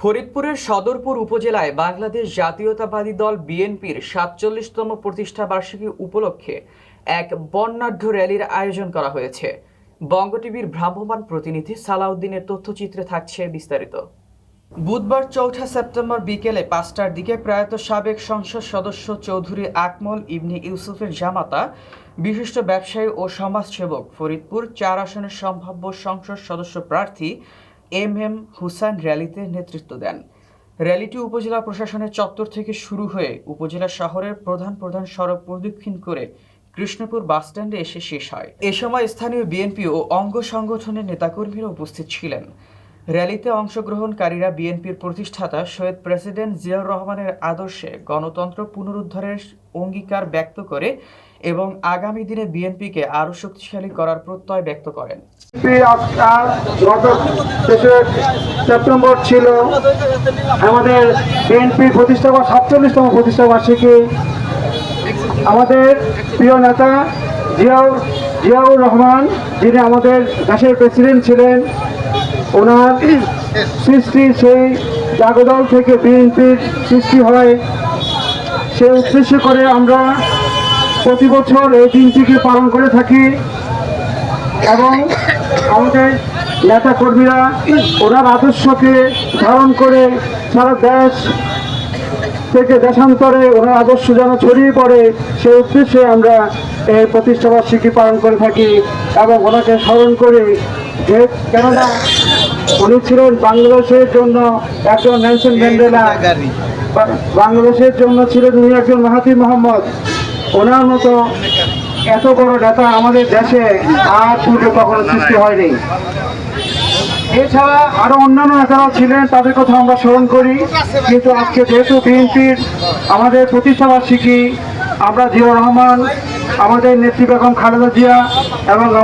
ফরিদপুরের সদরপুর উপজেলায় বাংলাদেশ জাতীয়তাবাদী দল বিএনপির সাতচল্লিশতম প্রতিষ্ঠা বার্ষিকী উপলক্ষে এক বর্ণাঢ্য র্যালির আয়োজন করা হয়েছে। বঙ্গ টিভির ভ্রাম্যমাণ প্রতিনিধি সালাউদ্দিনের তথ্যচিত্রে থাকছে বিস্তারিত। বুধবার চৌঠা সেপ্টেম্বর বিকেলে পাঁচটার দিকে প্রয়াত সাবেক সংসদ সদস্য চৌধুরী আকমল ইবনি ইউসুফের জামাতা, বিশিষ্ট ব্যবসায়ী ও সমাজসেবক ফরিদপুর চার আসনের সম্ভাব্য সংসদ সদস্য প্রার্থী এম এম হুসাইন র্যালিতে নেতৃত্ব দেন। র্যালিটি উপজেলা প্রশাসনের চত্বর থেকে শুরু হয়ে উপজেলা শহরের প্রধান প্রধান সড়ক প্রদক্ষিণ করে কৃষ্ণপুর বাসস্ট্যান্ডে এসে শেষ হয়। এ সময় স্থানীয় বিএনপি ও অঙ্গ সংগঠনের নেতাকর্মীরা উপস্থিত ছিলেন। র্যালিতে অংশগ্রহণকারীরা বিএনপির প্রতিষ্ঠাতা সৈয়দ প্রেসিডেন্ট জিয়াউর রহমানের আদর্শে গণতন্ত্র পুনরুদ্ধারের অঙ্গীকার ব্যক্ত করে এবং আগামী দিনে বিএনপিকে আরও শক্তিশালী করার প্রত্যয় ব্যক্ত করেন। সেপ্টেম্বর ছিল। আমাদের বিএনপি প্রতিষ্ঠা বা সাতচল্লিশতম প্রতিষ্ঠা বার্ষিকী। আমাদের প্রিয় নেতা জিয়াউর জিয়াউর রহমান, যিনি আমাদের দেশের প্রেসিডেন্ট ছিলেন ওনার সৃষ্টি সেই জাগদল থেকে বিএনপির সৃষ্টি হয়। সে উদ্দেশ্য করে আমরা প্রতি বছর এই দিনটিকে পালন করে থাকি এবং আমাদের নেতা কর্মীরা ওনার আদর্শকে ধারণ করে সারা দেশ থেকে দেশান্তরে ওনার আদর্শ যেন ছড়িয়ে পড়ে, সেই উদ্দেশ্যে আমরা এই প্রতিষ্ঠাবার্ষিকী পালন করে থাকি এবং ওনাকে স্মরণ করি যে কেননা উনি ছিলেন বাংলাদেশের জন্য একজন নেলসন ম্যান্ডেলা, বাংলাদেশের জন্য ছিলেন উনি একজন মাহাতির মোহাম্মদ। ওনার মতো এত বড় নেতা আমাদের দেশে আর পূর্বে কখনো সৃষ্টি হয়নি। এছাড়া আরও অন্যান্য নেতারা ছিলেন, তাদের কথা আমরা স্মরণ করি। কিন্তু আজকে যেহেতু বিএনপির আমাদের প্রতিষ্ঠাবার্ষিকী, আমরা জিয়াউর রহমান, আমাদের নেত্রী বেগম খালেদা জিয়া এবং